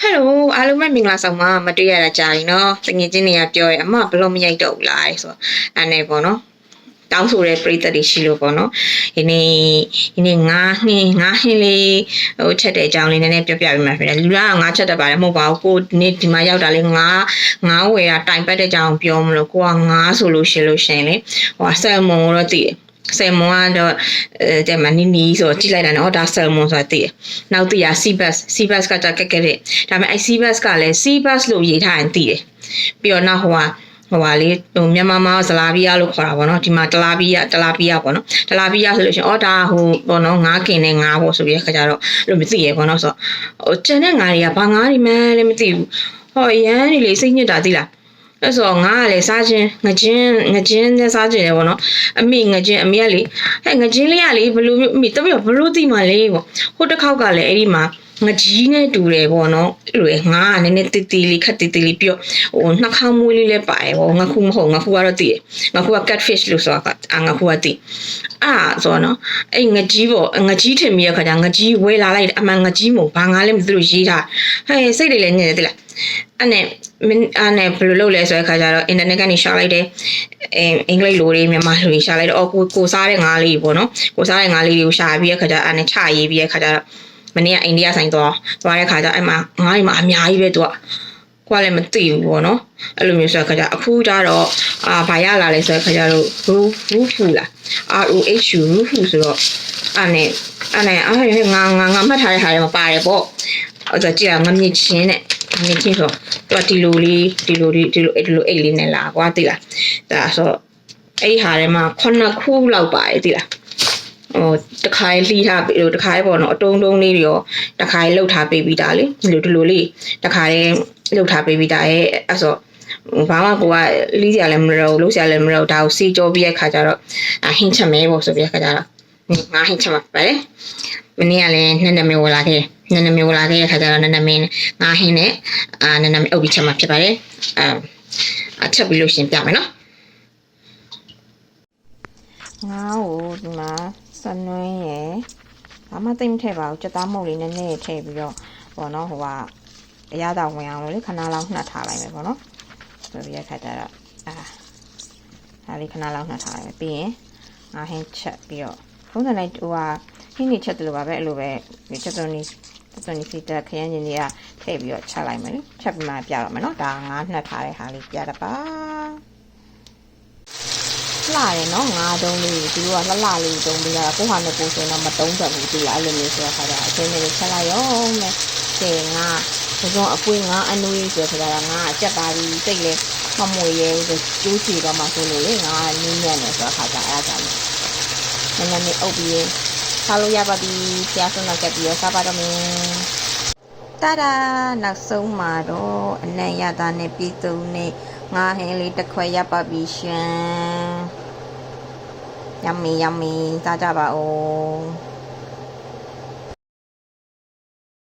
ဟယ်လိုအားလုံးပဲမင်္ဂလာဆောင်ပါမတွေ့ရတာကြာပြီနော်တငယ်ချင်းတွေကပြောရဲအမဘလို့မရိုက်တော့ဘူးလားဆိုတော့အဲ့နဲ့ပေါ့နော်တောင်းဆိုတဲ့ပြည်သက်တွေရှိလို့ပေါ့နော်ဒီနေ့ဒီနေ့ငါးနှင်းငါးနှင်းလေးဟိုချက်တဲ့အကြောင်းလေးနည်းနည်းပြောပြပေးမှာဖြစ်တယ်လူကငါးချက်တက်ပါတယ်မဟုတ်ပါဘူးကိုဒီနေ့ဒီမှာရောက်တာလေးငါးငါးဝယ်တာတိုင်ပတ်တဲ့အကြောင်းပြောမလို့ကိုကငါးဆိုလို့ရှိလို့ရှင်လေဟိုဆယ်မွန်တော့တည်တယ် ဆယ်မွန်ကတော့အဲတဲ့မနီနီဆိုတော့ကြည့်လိုက်တာနော်ဒါဆယ်မွန်ဆိုတာတည်တယ်နောက်တည်ရ Cbus Cbus ကကြက်ကက်ကက်တဲ့ဒါပေမဲ့အဲ Cbus ကလည်း Cbus လို့ရေးထားရင်တည်တယ်ပြီးတော့နောက်ဟိုကဟိုပါလေဟိုမြန်မာမှာဇလာဘီယာလို့ခေါ်တာပေါ့နော်ဒီမှာတလာဘီယာတလာဘီယာပေါ့နော်တလာဘီယာဆိုလို့ရှိရင်အော်ဒါဟိုပေါ့နော်ငါးကင်နဲ့ငါးပေါ့ဆိုပြီးခါကြတော့လို့မသိရပေါ့နော်ဆိုတော့ဟိုကျန်တဲ့ငါးတွေကဘာငါးတွေမှလည်းမသိဘူးဟောရန်နေလေစိတ်ညစ်တာသိလား အဲ့ဆိုငါကလည်းစားခြင်းငချင်းငချင်းနဲ့စားခြင်းလေပေါ့နော်အမိငချင်းအမေကလေဟဲ့ငချင်းလေးကလေဘလို့အမိတမီးဘလို့သိမှလဲပေါ့ဟိုတစ်ခေါက်ကလည်းအဲ့ဒီမှာငကြီးနဲ့တူတယ်ပေါ့နော်အဲ့လိုလေငါကနည်းနည်းတီတီလေးခက်တီတီလေးပြော့ဟိုနှာခေါင်းမွေးလေးလည်းပါတယ်ပေါ့ငါခုမဟုတ်ငါခုကတော့တည်ငါခုက catfish လို့ဆိုတာကငါခုကတည်အာဆိုတော့နော်အဲ့ငကြီးပေါ့ငကြီးထင်ပြီးရခါကျငကြီးဝဲလာလိုက်အမှန်ငကြီးမို့ဘာငါလည်းမသိလို့ရေးတာဟဲ့စိတ်တွေလည်းညစ်တယ်တိလား အဲ့နဲ့မင်းအဲ့နဲ့ဘယ်လိုလုပ်လဲဆိုတဲ့ခါကျတော့ internet ကနေရှာလိုက်တယ်အဲအင်္ဂလိပ်လိုတွေမြန်မာလိုတွေရှာလိုက်တော့အော်ကိုကိုစားတဲ့ငါးလေးပေါ့နော်ကိုစားတဲ့ငါးလေးတွေကိုရှာပြီးရခါကျအဲ့နဲ့ချရေးပြီးရခါကျတော့မနေ့ကအိန္ဒိယဆိုင်သွားသွားတဲ့ခါကျအဲ့မှာငါးတွေမှာအများကြီးပဲသူကကိုကလည်းမသိဘူးပေါ့နော်အဲ့လိုမျိုးဆိုတဲ့ခါကျအခုကျတော့အာဘာရလာလဲဆိုတဲ့ခါကျတော့ roof roof လား R O H U roof ဆိုတော့အဲ့နဲ့အဲ့နဲ့အဲ့ငါငါငါမှတ်ထားတဲ့ဟာတွေမှာပါတယ်ပေါ့အဲ့ဒါကြည့်ရငါမြင့်ချင်းနဲ့ ငါမြင့်ချင်းဆိုတော့ဒီလိုလေးဒီလိုလေးဒီလိုအဲ့ဒီလိုအိတ်လေးနဲ့လာကွာသိလားဒါဆိုအဲ့ဒီဟာထဲမှာခုနှစ်ခုလောက်ပါတယ်သိလားဟိုတခါလေးလှီးထားပြီးတော့တခါလေးပေါ့နော်အတုံးတုံးလေးတွေရောတခါလေးလှုပ်ထားပေးပြီးသားလေဒီလိုဒီလိုလေးတခါလေးလှုပ်ထားပေးပြီးသားရဲ့အဲ့ဆိုဘာမှကိုကလီးစရာလည်းမလိုလှုပ်စရာလည်းမလိုဒါကိုစီကြောပြီးတဲ့ခါကျတော့ဟင်းချက်မဲပေါ့ဆိုပြီးတဲ့ခါကျတော့ငါဟင်းချက်မှာပါတယ်မနေ့ကလည်းနှစ်နမဝလာခဲ့ နှစ်နမဝလာခဲ့တဲ့ခါကျတော့နှစ်နမင်းငါဟင်းနဲ့အာနှစ်နမအုပ်ပြီးချက်မှာဖြစ်ပါတယ်အာအချက်ပြီးလို့ရှင်ပြမယ်နော်ငါ့ကိုဒီမှာစနွင်းရယ်ဘာမှသိမ့်မထည့်ပါဘူးကြက်သားမုတ်လေးနည်းနည်းထည့်ပြီးတော့ပေါ့နော်ဟိုကအရသာဝင်အောင်လို့လေခဏလောက်နှက်ထားလိုက်မယ်ပေါ့နော်ဆိုပြီးရခါကျတော့အာဒါလေးခဏလောက်နှက်ထားလိုက်မယ်ပြီးရင်ငါဟင်းချက်ပြီးတော့ဖုန်းစံလိုက်ဟိုဟာဟင်းနေချက်တယ်လို့ပါပဲအဲ့လိုပဲဒီချက်သွန်းနီ ချက်သွန်းနီစီတက်ခရမ်းညင်ကြီးကထည့်ပြီးတော့ချက်လိုက်မယ်လေချက်ပြီးမှပြတော့မယ်နော်ဒါငါနှက်ထားတဲ့ဟာလေးပြတော့ပါလှတယ်နော်ငါးတုံးလေးသူတို့ကလှလှလေးတုံးပေးတာကိုဟာနဲ့ကိုဆိုတော့မတုံးတတ်ဘူးသူကအဲ့လိုမျိုးဆိုတော့ခါကျအချင်းလေးချက်လိုက်ရောမယ်တဲ့ငါဘုံအပွေးငါအနွေးဆိုခါကျငါအချက်ပါပြီးစိတ်လေမမွေရဲကျိုးချီတော့မှဆိုလို့လေငါနင်းညံ့နေဆိုတော့ခါကျအဲ့ဒါကြောင့်နည်းနည်းလေးအုပ်ပြီး စားလို့ရပါပြီဖျားဆုံးတော့ကပ်ပြီးတော့စားပါတော့မယ်တာဒါနောက်ဆုံးမှာတော့အနံ့ရတာနဲ့ပြည်သူနဲ့ငါဟင်းလေးတစ်ခွက်ရပါပြီရှင် yummy yummy စားကြပါဦး